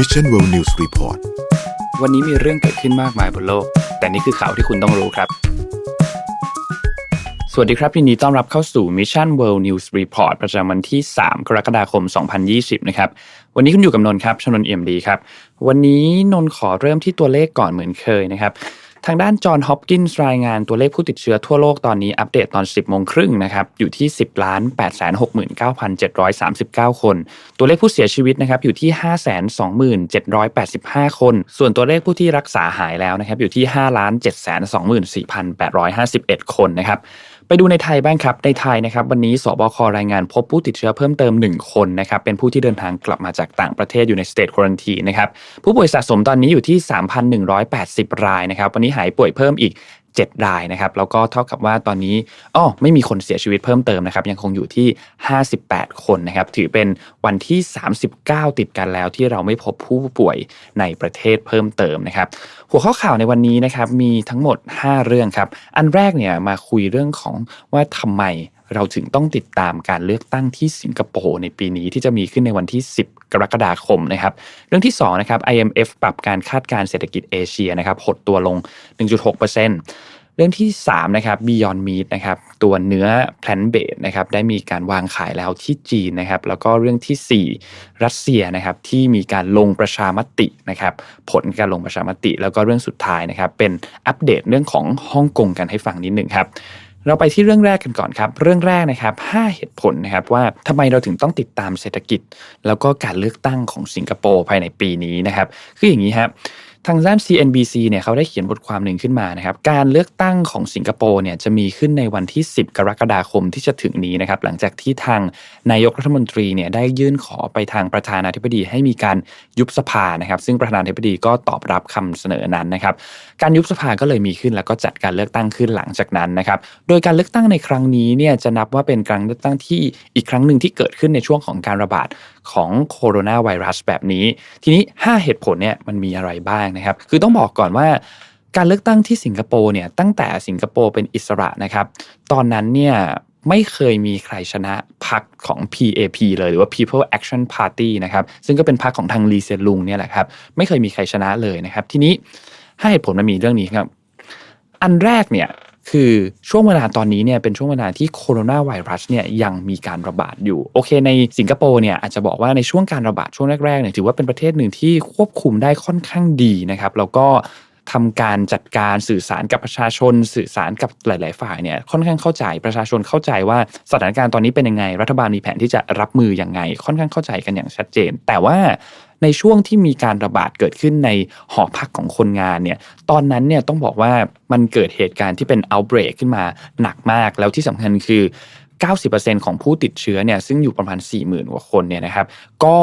Mission World News Report วันนี้มีเรื่องเกิดขึ้นมากมายบนโลก แต่นี่คือข่าวที่คุณต้องรู้ครับ สวัสดีครับยินดีต้อนรับเข้าสู่ Mission World News Report ประจำวันที่ 3 กรกฎาคม 2020 นะครับ วันนี้คุณอยู่กับนนท์ครับชนนท์เอ็มดีครับ วันนี้นนท์ขอเริ่มที่ตัวเลขก่อนเหมือนเคยนะครับ ทางด้านจอห์นฮอปกินส์รายงานตัวเลขผู้ติดเชื้อทั่วโลกตอนนี้อัปเดตตอน 10โมงครึ่งนะครับอยู่ที่ 10ล้าน8 6 9 7 3 9 คน ตัวเลขผู้เสียชีวิตนะครับอยู่ที่ 5 2 7 8 5 คน ส่วนตัวเลขผู้ที่รักษาหายแล้วนะครับอยู่ที่5ล้าน7 2 4 8 5 1 คนนะครับ ไปดูในไทยบ้างครับ ในไทยนะครับวันนี้สบครายงานพบผู้ติดเชื้อเพิ่มเติม 1 คนนะครับเป็นผู้ที่เดินทางกลับมาจากต่างประเทศอยู่ในสเตทควอนตีนะครับผู้ป่วยสะสมตอนนี้อยู่ที่ 3,180 รายนะครับวันนี้หายป่วยเพิ่มอีก 7 รายนะครับ แล้วก็เท่ากับว่าตอนนี้อ๋อไม่มีคนเสียชีวิตเพิ่มเติมนะครับ ยังคงอยู่ที่ 58 คนนะครับ ถือเป็นวันที่ 39 ติดกันแล้วที่เราไม่พบผู้ป่วยในประเทศเพิ่มเติมนะครับ หัวข้อข่าวในวันนี้นะครับมีทั้งหมด 5 เรื่องครับ อันแรกเนี่ยมาคุยเรื่องของว่าทำไมเราถึงต้องติดตามการเลือกตั้งที่สิงคโปร์ในปีนี้ที่จะมีขึ้นในวันที่ 10 กรกฎาคมนะครับ เรื่องที่2นะครับ IMF ปรับการคาดการเศรษฐกิจเอเชียนะครับหดตัวลง 1.6%เรื่องที่3นะครับ Beyond Meat นะครับตัวเนื้อ plant based นะครับได้มีการวางขายแล้วที่จีนนะครับแล้วก็เรื่องที่ 4 รัสเซียนะครับที่มีการลงประชามตินะครับผลการลงประชามติ แล้วก็เรื่องสุดท้ายนะครับเป็นอัปเดตเรื่องของฮ่องกงกันให้ฟังนิดหนึ่งครับ เราไปที่เรื่องแรกกันก่อนครับ เรื่องแรกนะครับ 5 เหตุผลนะครับว่าทำไมเราถึงต้องติดตามเศรษฐกิจ แล้วก็การเลือกตั้งของสิงคโปร์ภายในปีนี้นะครับ คืออย่างนี้ครับ ทางด้าน CNBC เนี่ยเขาได้เขียนบทความหนึ่งขึ้นมานะครับ การเลือกตั้งของสิงคโปร์เนี่ยจะมีขึ้นในวันที่ 10 กรกฎาคมที่จะถึงนี้นะครับ หลังจากที่ทางนายกรัฐมนตรีเนี่ยได้ยื่นขอไปทางประธานาธิบดีให้มีการยุบสภานะครับ ซึ่งประธานาธิบดีก็ตอบรับคำเสนอนั้นนะครับ การยุบสภาก็เลยมีขึ้นแล้วก็จัดการเลือกตั้งขึ้นหลังจากนั้นนะครับ โดยการเลือกตั้งในครั้งนี้เนี่ยจะนับว่าเป็นการเลือกตั้งที่อีกครั้งหนึ่งที่เกิดขึ้นในช่วงของการระบาด ของโคโรนาไวรัสแบบนี้ ทีนี้ 5 เหตุผลเนี่ยมันมีอะไรบ้างนะครับ คือต้องบอกก่อนว่าการเลือกตั้งที่สิงคโปร์เนี่ยตั้งแต่สิงคโปร์เป็นอิสระนะครับ ตอนนั้นเนี่ยไม่เคยมีใครชนะพรรคของ PAP เลยหรือว่า People Action Party นะครับซึ่งก็เป็นพรรคของทางลีเซียนลุงเนี่ยแหละครับไม่เคยมีใครชนะเลยนะครับ ทีนี้ห้าเหตุผลมันมีเรื่องนี้ครับ อันแรกเนี่ย คือช่วงเวลาตอนนี้เนี่ยเป็นช่วงเวลาที่โคโรนาไวรัสเนี่ยยังมีการระบาดอยู่ โอเค ในสิงคโปร์เนี่ยอาจจะบอกว่าในช่วงการระบาดช่วงแรกๆเนี่ยถือว่าเป็นประเทศหนึ่งที่ควบคุมได้ค่อนข้างดีนะครับแล้วก็ทำการจัดการสื่อสารกับประชาชน สื่อสารกับหลาย ๆ ฝ่ายเนี่ยค่อนข้างเข้าใจประชาชนเข้าใจว่าสถานการณ์ตอนนี้เป็นยังไง รัฐบาลมีแผนที่จะรับมือยังไง ค่อนข้างเข้าใจกันอย่างชัดเจน แต่ว่า ในช่วงที่มีการระบาดเกิดขึ้นในหอพักของคนงานเนี่ยตอนนั้นเนี่ยต้องบอกว่ามันเกิดเหตุการณ์ที่เป็น outbreak ขึ้นมาหนักมากแล้วที่สำคัญคือ 90%ของผู้ติดเชื้อเนี่ยซึ่งอยู่ประมาณ 40,000 กว่าคนเนี่ยนะครับ ก็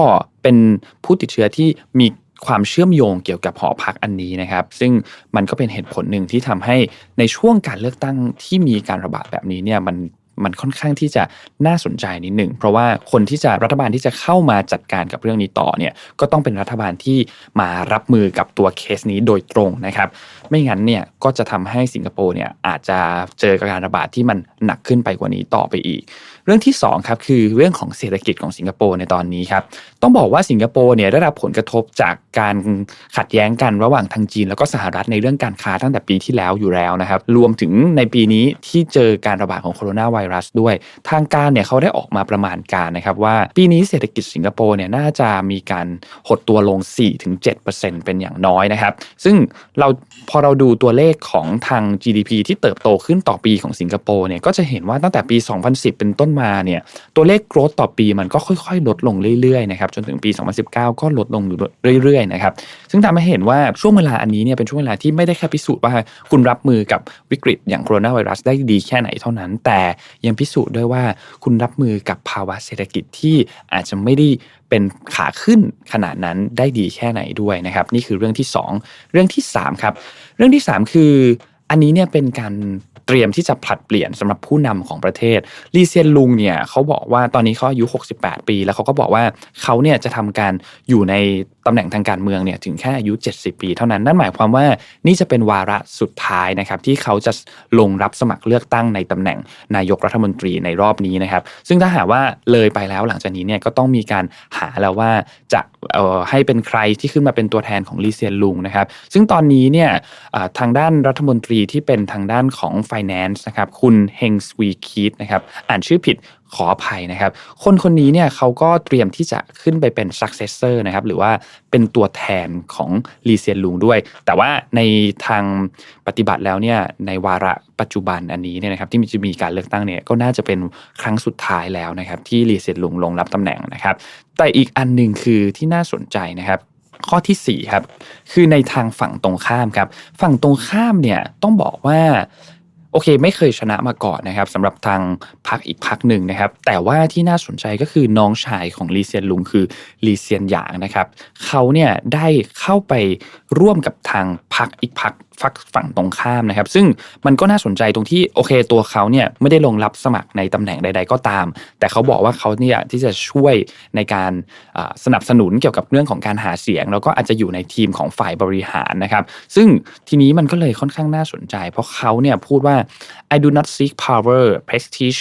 เป็นผู้ติดเชื้อที่มีความเชื่อมโยงเกี่ยวกับหอพักอันนี้นะครับ ซึ่งมันก็เป็นเหตุผลหนึ่งที่ทำให้ในช่วงการเลือกตั้งที่มีการระบาดแบบนี้เนี่ยมัน มันค่อนข้างที่จะน่าสนใจนิดหนึ่งเพราะว่าคนที่จะรัฐบาลที่จะเข้ามาจัดการกับเรื่องนี้ต่อเนี่ยก็ต้องเป็นรัฐบาลที่มารับมือกับตัวเคสนี้โดยตรงนะครับ ไม่งั้นเนี่ยก็จะทำให้สิงคโปร์เนี่ยอาจจะเจอการระบาดที่มันหนักขึ้นไปกว่านี้ต่อไปอีก เรื่องที่2ครับคือเรื่องของเศรษฐกิจของสิงคโปร์ในตอนนี้ครับ ต้องบอกว่าสิงคโปร์เนี่ยได้รับผลกระทบจากการขัดแย้งกันระหว่างทางจีน แล้วก็สหรัฐในเรื่องการค้าตั้งแต่ปีที่แล้วอยู่แล้วนะครับ รวมถึงในปีนี้ที่เจอการระบาดของโคโรนาไวรัสด้วย ทางการเนี่ยเขาได้ออกมาประมาณการนะครับว่าปีนี้เศรษฐกิจสิงคโปร์เนี่ยน่าจะมีการหดตัวลง 4-7%เป็นอย่างน้อยนะครับ ซึ่งเราพอเราดูตัวเลขของทาง GDP ที่เติบโตขึ้นต่อปีของสิงคโปร์เนี่ยก็จะเห็นว่าตั้งแต่ปี 2010 เป็นต้นมาเนี่ยตัวเลข growth ต่อปีมันก็ค่อยๆ ลดลงเรื่อยๆนะครับจนถึงปี 2019 ก็ลดลงอยู่เรื่อยๆนะครับซึ่งทำให้เห็นว่าช่วงเวลาอันนี้เนี่ยเป็นช่วงเวลาที่ไม่ได้แค่พิสูจน์ว่าคุณรับมือกับวิกฤตอย่างโคโรนาไวรัสได้ดีแค่ไหนเท่านั้น แต่ยังพิสูจน์ด้วยว่าคุณรับมือกับภาวะเศรษฐกิจที่อาจจะไม่ได้เป็นขาขึ้นขนาดนั้นได้ดีแค่ไหนด้วยนะครับ นี่คือเรื่องที่ 2 เรื่องที่ 3 ครับ เรื่องที่ 3 คือ อันนี้เนี่ยเป็นการเตรียมที่จะผลัดเปลี่ยนสำหรับผู้นำของประเทศลีเซียนลุงเนี่ยเขาบอกว่าตอนนี้เขาอายุ 68 ปี แล้วเขาก็บอกว่าเขาเนี่ยจะทำการอยู่ใน ตำแหน่งทางการเมืองเนี่ยถึงแค่อายุ 70 ปีเท่านั้น นั่นหมายความว่านี่จะเป็นวาระสุดท้ายนะครับที่เขาจะลงรับสมัครเลือกตั้งในตำแหน่งนายกรัฐมนตรีในรอบนี้นะครับ ซึ่งถ้าหากว่าเลยไปแล้วหลังจากนี้เนี่ยก็ต้องมีการหาแล้วว่าจะให้เป็นใครที่ขึ้นมาเป็นตัวแทนของลีเซียนลุงนะครับ ซึ่งตอนนี้เนี่ยทางด้านรัฐมนตรีที่เป็นทางด้านของ Finance นะครับคุณเฮงสวีคีดนะครับอ่านชื่อผิดขออภัยนะครับ คนคนนี้เนี่ยเขาก็เตรียมที่จะขึ้นไปเป็น successor นะครับหรือว่าเป็นตัวแทนของลีเซียนลุงด้วย แต่ว่าในทางปฏิบัติแล้วเนี่ยในวาระปัจจุบันอันนี้เนี่ยนะครับที่จะมีการเลือกตั้งเนี่ยก็น่าจะเป็นครั้งสุดท้ายแล้วนะครับที่ลีเซียนลุงลงรับตำแหน่งนะครับ แต่อีกอันหนึ่งคือที่น่าสนใจนะครับข้อที่4ครับคือในทางฝั่งตรงข้ามครับ ฝั่งตรงข้ามเนี่ยต้องบอกว่า โอเค ไม่เคยชนะมาก่อนนะครับสำหรับทางพักอีกพักหนึ่งนะครับ แต่ว่าที่น่าสนใจก็คือน้องชายของลีเซียนลุงคือลีเซียนหยางนะครับเขาเนี่ยได้เข้าไปร่วมกับทางพักอีกพักฝักฝั่งตรงข้ามนะครับ ซึ่งมันก็น่าสนใจตรงที่โอเคตัวเขาเนี่ยไม่ได้ลงรับสมัครในตำแหน่งใด ๆ ก็ตาม แต่เขาบอกว่าเขาเนี่ยที่จะช่วยในการสนับสนุนเกี่ยวกับเรื่องของการหาเสียง แล้วก็อาจจะอยู่ในทีมของฝ่ายบริหารนะครับ ซึ่งทีนี้มันก็เลยค่อนข้างน่าสนใจ เพราะเขาเนี่ยพูดว่า I do not seek power prestige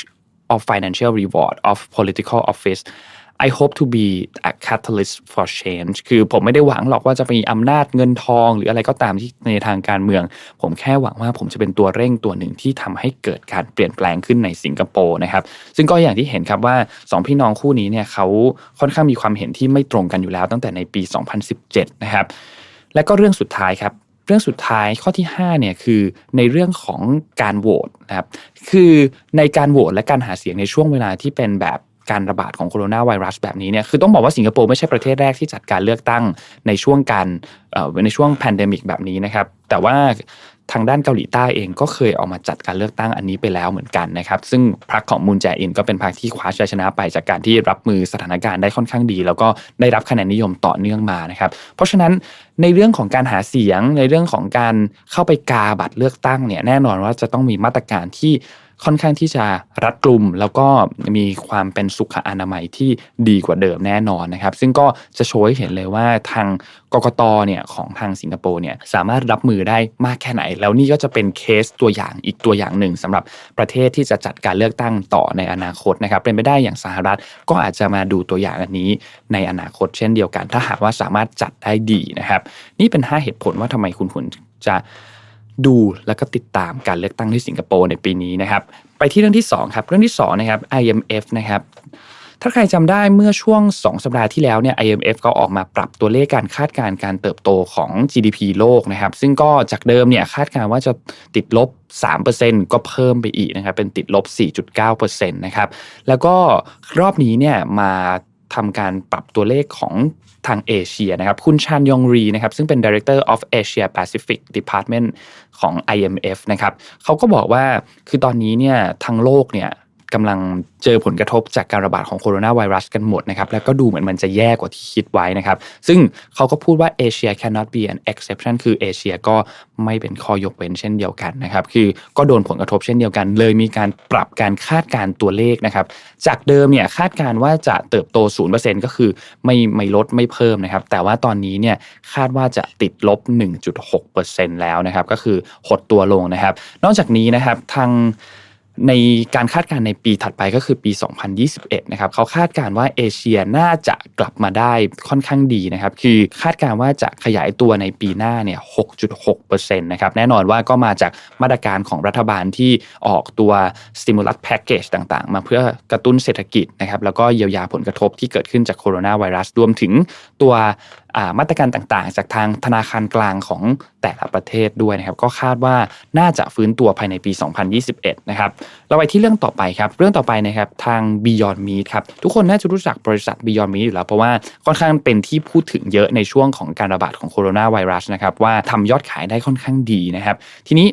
or financial reward of political office I hope to be a catalyst for change คือผมไม่ได้หวังหรอกว่าจะมีอำนาจเงินทอง หรืออะไรก็ตามที่ในทางการเมือง ผมแค่หวังว่าผมจะเป็นตัวเร่งตัวหนึ่งที่ทำให้เกิดการเปลี่ยนแปลงขึ้นในสิงคโปร์นะครับ ซึ่งก็อย่างที่เห็นครับว่า 2 พี่น้องคู่นี้เนี่ยเขาค่อนข้างมีความเห็นที่ไม่ตรงกันอยู่แล้วตั้งแต่ในปี 2017 นะครับและก็เรื่องสุดท้ายครับ เรื่องสุดท้ายข้อที่5เนี่ยคือในเรื่องของการโหวตนะครับคือในการโหวตและการหาเสียงในช่วงเวลาที่เป็นแบบการระบาดของโคโรนาไวรัสแบบนี้เนี่ยคือต้องบอกว่าสิงคโปร์ไม่ใช่ประเทศแรกที่จัดการเลือกตั้งในช่วงการในช่วงแพนเดมิกแบบนี้นะครับแต่ว่า ทางด้านเกาหลีใต้เองก็เคยออกมาจัดการเลือกตั้งอันนี้ไปแล้วเหมือนกันนะครับ ซึ่งพรรคของมูนแจอินก็เป็นพรรคที่คว้าชัยชนะไปจากการที่รับมือสถานการณ์ได้ค่อนข้างดี แล้วก็ได้รับคะแนนนิยมต่อเนื่องมานะครับ เพราะฉะนั้นในเรื่องของการหาเสียงในเรื่องของการเข้าไปกาบัตรเลือกตั้งเนี่ยแน่นอนว่าจะต้องมีมาตรการที่ ค่อนข้างที่จะรัดกลุ่ม แล้วก็มีความเป็นสุขอนามัยที่ดีกว่าเดิมแน่นอนนะครับ ซึ่งก็จะโชว์ให้เห็นเลยว่าทางกกตเนี่ยของทางสิงคโปร์เนี่ยสามารถรับมือได้มากแค่ไหน แล้วนี่ก็จะเป็นเคสตัวอย่างอีกตัวอย่างหนึ่งสำหรับประเทศที่จะจัดการเลือกตั้งต่อในอนาคตนะครับ เป็นไปได้อย่างสหรัฐก็อาจจะมาดูตัวอย่างอันนี้ในอนาคตเช่นเดียวกัน ถ้าหากว่าสามารถจัดได้ดีนะครับ นี่เป็น 5 เหตุผลว่าทำไมคุณควรจะ ดูแล้วก็ติดตามการเลือกตั้งที่สิงคโปร์ในปีนี้นะครับ ไปที่เรื่องที่2ครับเรื่องที่2นะครับ IMF นะครับถ้าใครจำได้เมื่อช่วง 2 สัปดาห์ที่แล้วเนี่ย IMF ก็ออกมาปรับตัวเลขการคาดการณ์การเติบโตของ GDP โลกนะครับ ซึ่งก็จากเดิมเนี่ยคาดการณ์ว่าจะติดลบ 3%ก็เพิ่มไปอีกนะครับ เป็นติดลบ 4.9%นะครับ แล้วก็รอบนี้เนี่ยมา ทำการปรับตัวเลขของทางเอเชียนะครับ คุณชานยองรีนะครับซึ่งเป็น Director of Asia Pacific Department ของ IMF นะครับเขาก็บอกว่าคือตอนนี้เนี่ยทางโลกเนี่ย กำลังเจอผลกระทบจากการระบาดของโคโรนาไวรัสกันหมดนะครับแล้วก็ดูเหมือนมันจะแย่กว่าที่คิดไว้นะครับ ซึ่งเขาก็พูดว่าเอเชีย cannot be an exception คือเอเชียก็ไม่เป็นข้อยกเว้นเช่นเดียวกันนะครับคือก็โดนผลกระทบเช่นเดียวกัน เลยมีการปรับการคาดการตัวเลขนะครับ จากเดิมเนี่ยคาดการว่าจะเติบโต 0%ก็คือไม่ไม่ลดไม่เพิ่มนะครับ แต่ว่าตอนนี้เนี่ยคาดว่าจะติดลบ 1.6%แล้วนะครับ ก็คือหดตัวลงนะครับ นอกจากนี้นะครับทาง ในการคาดการณ์ในปีถัดไปก็คือปี 2021 นะครับเขาคาดการณ์ว่าเอเชียน่าจะกลับมาได้ค่อนข้างดีนะครับคือคาดการณ์ว่าจะขยายตัวในปีหน้าเนี่ย 6.6%นะครับแน่นอนว่าก็มาจากมาตรการของรัฐบาลที่ออกตัว stimulus package ต่างๆ มาเพื่อกระตุ้นเศรษฐกิจนะครับแล้วก็เยียวยาผลกระทบที่เกิดขึ้นจากโคโรนาไวรัสรวมถึงตัว มาตรการต่างๆ จากทางธนาคารกลางของแต่ละประเทศด้วยนะครับก็คาดว่าน่าจะฟื้นตัวภายในปี 2021 นะครับเราไปที่เรื่องต่อไปครับ เรื่องต่อไปนะครับทาง Beyond Meat ครับทุกคนน่าจะรู้จักบริษัท Beyond Meat อยู่แล้ว เพราะว่าค่อนข้างเป็นที่พูดถึงเยอะในช่วงของการระบาดของโคโรนาไวรัสนะครับว่าทำยอดขายได้ค่อนข้างดีนะครับ ทีนี้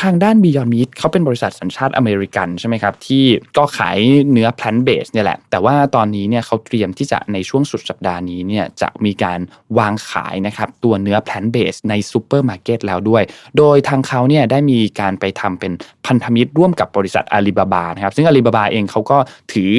ทางด้าน Beyond Meat เขาเป็นบริษัทสัญชาติอเมริกันใช่ไหมครับ ที่ก็ขายเนื้อ plant based เนี่ยแหละ แต่ว่าตอนนี้เนี่ยเขาเตรียมที่จะในช่วงสุดสัปดาห์นี้เนี่ยจะมีการวางขายนะครับตัวเนื้อ plant based ในซูเปอร์มาร์เก็ตแล้วด้วย โดยทางเขาเนี่ยได้มีการไปทำเป็นพันธมิตรร่วมกับบริษัทอาลีบาบานะครับซึ่งอาลีบาบาเองเขาก็ถือ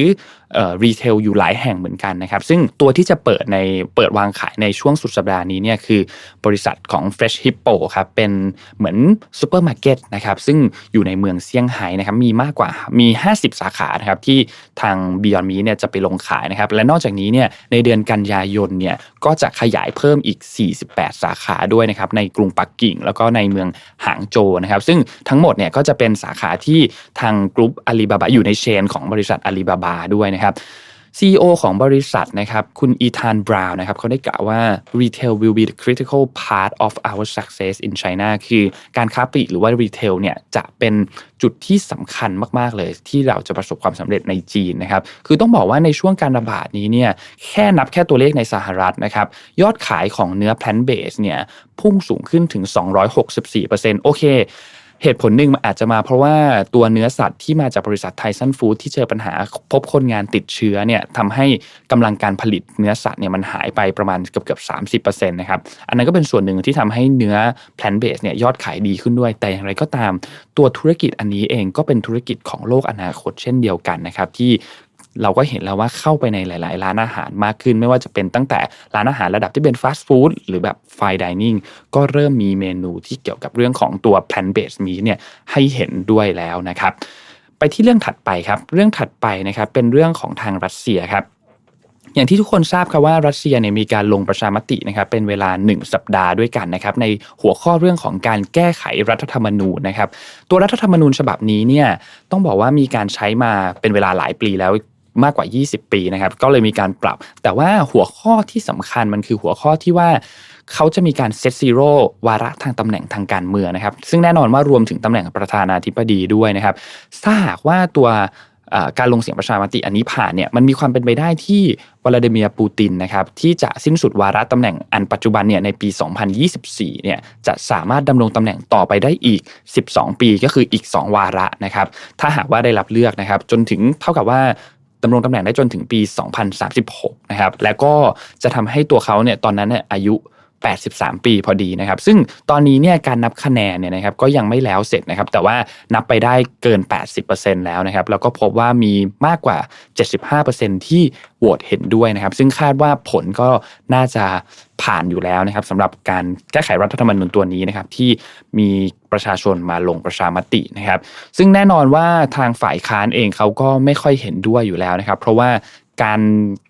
รีเทลอยู่หลายแห่งเหมือนกันนะครับ ซึ่งตัวที่จะเปิดในเปิดวางขายในช่วงสุดสัปดาห์นี้เนี่ยคือบริษัทของ Fresh Hippo ครับเป็นเหมือนซูเปอร์มาร์เก็ตนะครับซึ่งอยู่ในเมืองเซี่ยงไฮ้นะครับมีมากกว่ามี 50 สาขานะครับที่ทาง Beyond Meat เนี่ยจะไปลงขายนะครับและนอกจากนี้เนี่ยในเดือนกันยายนเนี่ยก็จะขยายเพิ่มอีก 48 สาขาด้วยนะครับในกรุงปักกิ่ง แล้วก็ในเมืองหางโจวนะครับซึ่งทั้งหมดเนี่ยก็จะเป็นสาขาที่ทางกลุ่มอาลีบาบาอยู่ในเชน ของบริษัทอาลีบาบาด้วยนะครับ CEO ของบริษัทนะครับคุณอีธานบราวน์นะครับเขาได้กล่าวว่า retail will be the critical part of our success in China คือการค้าปลีกหรือว่า retail เนี่ยจะเป็นจุดที่สำคัญมาก ๆ เลย ที่เราจะประสบความสำเร็จในจีนนะครับคือต้องบอกว่าในช่วงการระบาดนี้เนี่ยแค่นับแค่ตัวเลขในสหรัฐนะครับยอดขายของเนื้อ plant based เนี่ยพุ่งสูงขึ้นถึง 264%โอเค เหตุผลหนึ่งมันอาจจะมาเพราะว่าตัวเนื้อสัตว์ที่มาจากบริษัทไทซันฟู้ดที่เจอปัญหาพบคนงานติดเชื้อเนี่ยทำให้กำลังการผลิตเนื้อสัตว์เนี่ยมันหายไปประมาณเกือบเกือบสามสิบเปอร์เซ็นต์นะครับอันนั้นก็เป็นส่วนหนึ่งที่ทำให้เนื้อแพลนเบสเนี่ยยอดขายดีขึ้นด้วย แต่อย่างไรก็ตาม ตัวธุรกิจอันนี้เองก็เป็นธุรกิจของโลกอนาคตเช่นเดียวกันนะครับที่ เราก็เห็นแล้วว่าเข้าไปในหลาย ๆ ร้านอาหารมากขึ้น ไม่ว่าจะเป็นตั้งแต่ร้านอาหารระดับที่เป็นฟาสต์ฟู้ดหรือแบบไฟดิเนิ่งก็เริ่มมีเมนูที่เกี่ยวกับเรื่องของตัวแพนเบสมีเนี่ยให้เห็นด้วยแล้วนะครับ ไปที่เรื่องถัดไปครับ เรื่องถัดไปนะครับเป็นเรื่องของทางรัสเซียครับอย่างที่ทุกคนทราบครับว่ารัสเซียเนี่ยมีการลงประชามตินะครับเป็นเวลา 1 สัปดาห์ด้วยกันนะครับในหัวข้อเรื่องของการแก้ไขรัฐธรรมนูญนะครับตัวรัฐธรรมนูญฉบับนี้เนี่ยต้องบอกว่ามีการใช้มาเป็นเวลาหลายปีแล้ว มากกว่า 20 ปีนะครับ ก็เลยมีการปรับ แต่ว่าหัวข้อที่สำคัญมันคือหัวข้อที่ว่าเขาจะมีการเซตซีโร่วาระทางตำแหน่งทางการเมืองนะครับ ซึ่งแน่นอนว่ารวมถึงตำแหน่งประธานาธิบดีด้วยนะครับ ถ้าหากว่าตัวการลงเสียงประชามติอันนี้ผ่านเนี่ยมันมีความเป็นไปได้ที่วลาดิเมียร์ปูตินนะครับที่จะสิ้นสุดวาระตำแหน่งอันปัจจุบันเนี่ยในปี 2024 เนี่ยจะสามารถดำรงตำแหน่งต่อไปได้อีก 12 ปีก็คืออีก 2 วาระนะครับถ้าหากว่าได้รับเลือกนะครับจนถึงเท่ากับว่า ดำรงตำแหน่งได้จนถึงปี 2036 นะครับ แล้วก็จะทำให้ตัวเขาเนี่ยตอนนั้นเนี่ยอายุ 83 ปีพอดีนะครับ ซึ่งตอนนี้เนี่ยการนับคะแนนเนี่ยนะครับก็ยังไม่แล้วเสร็จนะครับ แต่ว่านับไปได้เกิน 80%แล้วนะครับ แล้วก็พบว่ามีมากกว่า 75%ที่โหวตเห็นด้วยนะครับ ซึ่งคาดว่าผลก็น่าจะผ่านอยู่แล้วนะครับสำหรับการแก้ไขรัฐธรรมนูญตัวนี้นะครับ ที่มีประชาชนมาลงประชามตินะครับ ซึ่งแน่นอนว่าทางฝ่ายค้านเองเขาก็ไม่ค่อยเห็นด้วยอยู่แล้วนะครับ เพราะว่า การ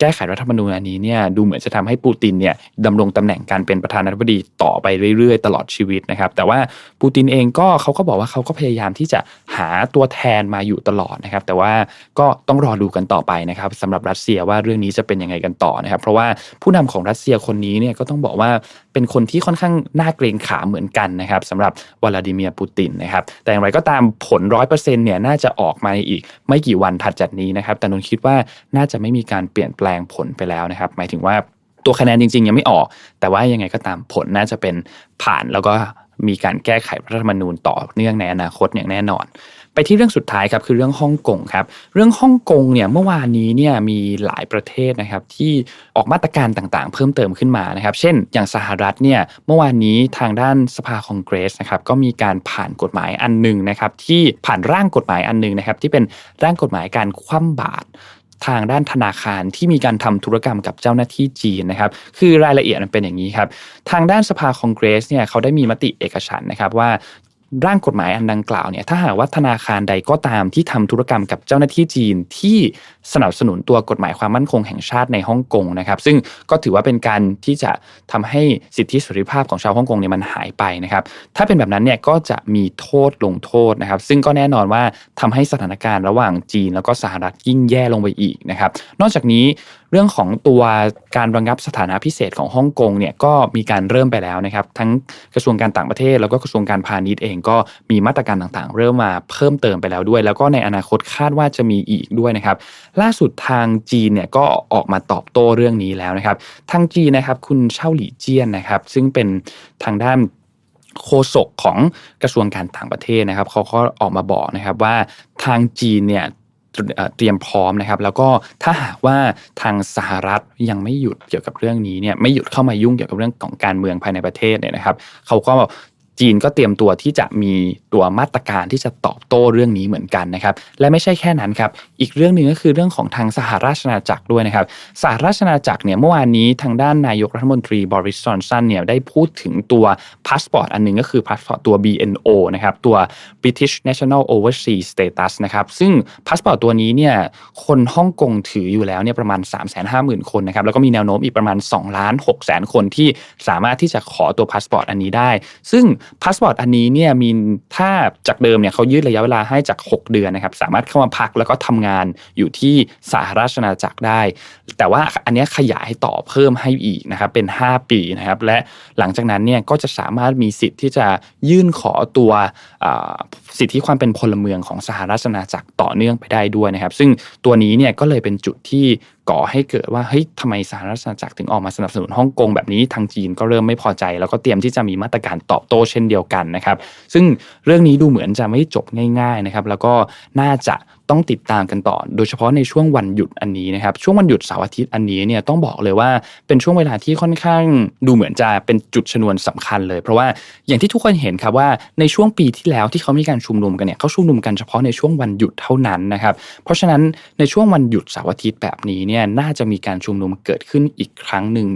แก้ไขรัฐธรรมนูญอันนี้เนี่ยดูเหมือนจะทำให้ปูตินเนี่ยดำรงตำแหน่งการเป็นประธานาธิบดีต่อไปเรื่อยๆ ตลอดชีวิตนะครับ แต่ว่าปูตินเองก็เขาก็บอกว่าเขาก็พยายามที่จะหาตัวแทนมาอยู่ตลอดนะครับ แต่ว่าก็ต้องรอดูกันต่อไปนะครับสำหรับรัสเซียว่าเรื่องนี้จะเป็นยังไงกันต่อนะครับ เพราะว่าผู้นำของรัสเซียคนนี้เนี่ยก็ต้องบอกว่า เป็นคนที่ค่อนข้างน่าเกรงขามเหมือนกันนะครับสำหรับวลาดิเมียร์ปูตินนะครับ แต่อย่างไรก็ตามผลร้อยเปอร์เซ็นต์เนี่ยน่าจะออกมาอีกไม่กี่วันถัดจากนี้นะครับ แต่นนคิดว่าน่าจะไม่มีการเปลี่ยนแปลงผลไปแล้วนะครับ หมายถึงว่าตัวคะแนนจริงๆ ยังไม่ออก แต่ว่ายังไงก็ตามผลน่าจะเป็นผ่านแล้วก็ มีการแก้ไขรัฐธรรมนูญต่อเนื่องในอนาคตอย่างแน่นอน ไปที่เรื่องสุดท้ายครับคือเรื่องฮ่องกงครับเรื่องฮ่องกงเนี่ยเมื่อวานนี้เนี่ยมีหลายประเทศนะครับที่ออกมาตรการต่างๆ เพิ่มเติมขึ้นมานะครับ เช่น อย่างสหรัฐเนี่ยเมื่อวานนี้ทางด้านสภาคองเกรสนะครับก็มีการผ่านกฎหมายอันหนึ่งนะครับที่ผ่านร่างกฎหมายอันหนึ่งนะครับที่เป็นร่างกฎหมายการคว่ำบาตร ทางด้านธนาคารที่มีการทำธุรกรรมกับเจ้าหน้าที่จีนนะครับ คือรายละเอียดมันเป็นอย่างนี้ครับ ทางด้านสภาคองเกรสเนี่ยเขาได้มีมติเอกฉันนะครับว่า ร่างกฎหมายอันดังกล่าวเนี่ยถ้าหากว่าธนาคารใดก็ตามที่ทำธุรกรรมกับเจ้าหน้าที่จีนที่สนับสนุนตัวกฎหมายความมั่นคงแห่งชาติในฮ่องกงนะครับ ซึ่งก็ถือว่าเป็นการที่จะทำให้สิทธิเสรีภาพของชาวฮ่องกงเนี่ยมันหายไปนะครับ ถ้าเป็นแบบนั้นเนี่ยก็จะมีโทษลงโทษนะครับ ซึ่งก็แน่นอนว่าทำให้สถานการณ์ระหว่างจีน แล้วก็สหรัฐยิ่งแย่ลงไปอีกนะครับ นอกจากนี้ เรื่องของตัวการระงับสถานะพิเศษของฮ่องกงเนี่ยก็มีการเริ่มไปแล้วนะครับ ทั้งกระทรวงการต่างประเทศ แล้วก็กระทรวงการพาณิชย์เองก็มีมาตรการต่างๆ เริ่มมาเพิ่มเติมไปแล้วด้วย แล้วก็ในอนาคตคาดว่าจะมีอีกด้วยนะครับ ล่าสุดทางจีนเนี่ยก็ออกมาตอบโต้เรื่องนี้แล้วนะครับ ทางจีนนะครับคุณเช่าหลี่เจี้ยนนะครับ ซึ่งเป็นทางด้านโฆษกของกระทรวงการต่างประเทศนะครับเขาก็ออกมาบอกนะครับว่าทางจีนเนี่ย เตรียมพร้อมนะครับ แล้วก็ถ้าหากว่าทางสหรัฐยังไม่หยุดเกี่ยวกับเรื่องนี้เนี่ยไม่หยุดเข้ามายุ่งเกี่ยวกับเรื่องของการเมืองภายในประเทศเนี่ยนะครับ เขาก็ จีนก็เตรียมตัวที่จะมีตัวมาตรการที่จะตอบโต้เรื่องนี้เหมือนกันนะครับ และไม่ใช่แค่นั้นครับ อีกเรื่องหนึ่งก็คือเรื่องของทางสหราชอาณาจักรด้วยนะครับ สหราชอาณาจักรเนี่ยเมื่อวานนี้ทางด้านนายกรัฐมนตรีบริสจอนสันเนี่ยได้พูดถึงตัวพาสปอร์ตอันหนึงก็คือพาสปอร์ตตัว BNO นะครับตัว British National Overseas Status นะครับ ซึ่งพาสปอร์ตตัวนี้เนี่ยคนฮ่องกงถืออยู่แล้วเนี่ยประมาณ 350,000 คนนะครับ แล้วก็มีแนวโน้มอีกประมาณ2ล้าน6แสนคนที่สามารถที่จะขอตัวพาสปอร์ตอันนี้ได้ ซึ่งพาสปอร์ตอันนี้เนี่ยมีถ้าจากเดิมเนี่ยเขายืดระยะเวลาให้จาก 6 เดือนนะครับ สามารถเข้ามาพักแล้วก็ทำงานอยู่ที่สหราชอาณาจักรได้ แต่ว่าอันนี้ขยายต่อเพิ่มให้อีกนะครับเป็น 5 ปีนะครับ และหลังจากนั้นเนี่ยก็จะสามารถมีสิทธิ์ที่จะยื่นขอตัวสิทธิความเป็นพลเมืองของสหราชอาณาจักรต่อเนื่องไปได้ด้วยนะครับ ซึ่งตัวนี้เนี่ยก็เลยเป็นจุดที่ก่อให้เกิดว่าเฮ้ยทำไมสหรัฐอาณาจักรถึงออกมาสนับสนุนฮ่องกงแบบนี้ทางจีนก็เริ่มไม่พอใจ แล้วก็เตรียมที่จะมีมาตรการตอบโต้เช่นเดียวกันนะครับ ซึ่งเรื่องนี้ดูเหมือนจะไม่จบง่ายๆนะครับ แล้วก็น่าจะ ต้องติดตามกันต่อ โดยเฉพาะในช่วงวันหยุดอันนี้นะครับ ช่วงวันหยุดเสาร์อาทิตย์อันนี้เนี่ยต้องบอกเลยว่าเป็นช่วงเวลาที่ค่อนข้างดูเหมือนจะเป็นจุดชนวนสำคัญเลย เพราะว่าอย่างที่ทุกคนเห็นครับว่าในช่วงปีที่แล้วที่เขามีการชุมนุมกันเนี่ยเขาชุมนุมกันเฉพาะในช่วงวันหยุดเท่านั้นนะครับ เพราะฉะนั้นในช่วงวันหยุดเสาร์อาทิตย์แบบนี้เนี่ยน่าจะมีการชุมนุมเกิดขึ้นอีกครั้งหนึ่ง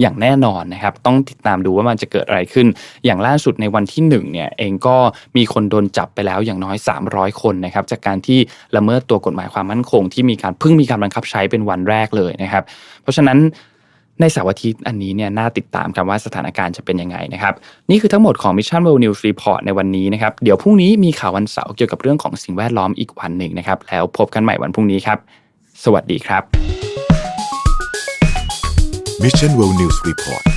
อย่างแน่นอนนะครับ ต้องติดตามดูว่ามันจะเกิดอะไรขึ้น อย่างล่าสุดในวันที่1เนี่ยเองก็มีคนโดนจับไปแล้วอย่างน้อย 300 คนนะครับจากการที่ละเมิดตัวกฎหมายความมั่นคง ที่มีการเพิ่งมีการบังคับใช้เป็นวันแรกเลยนะครับ เพราะฉะนั้นในเสาร์อาทิตย์อันนี้เนี่ยน่าติดตามกันว่าสถานการณ์จะเป็นยังไงนะครับ นี่คือทั้งหมดของ Mission World News Report ในวันนี้นะครับ เดี๋ยวพรุ่งนี้มีข่าววันเสาร์เกี่ยวกับเรื่องของสิ่งแวดล้อมอีกวันหนึ่งนะครับ แล้วพบกันใหม่วันพรุ่งนี้ครับ สวัสดีครับ Mission World News Report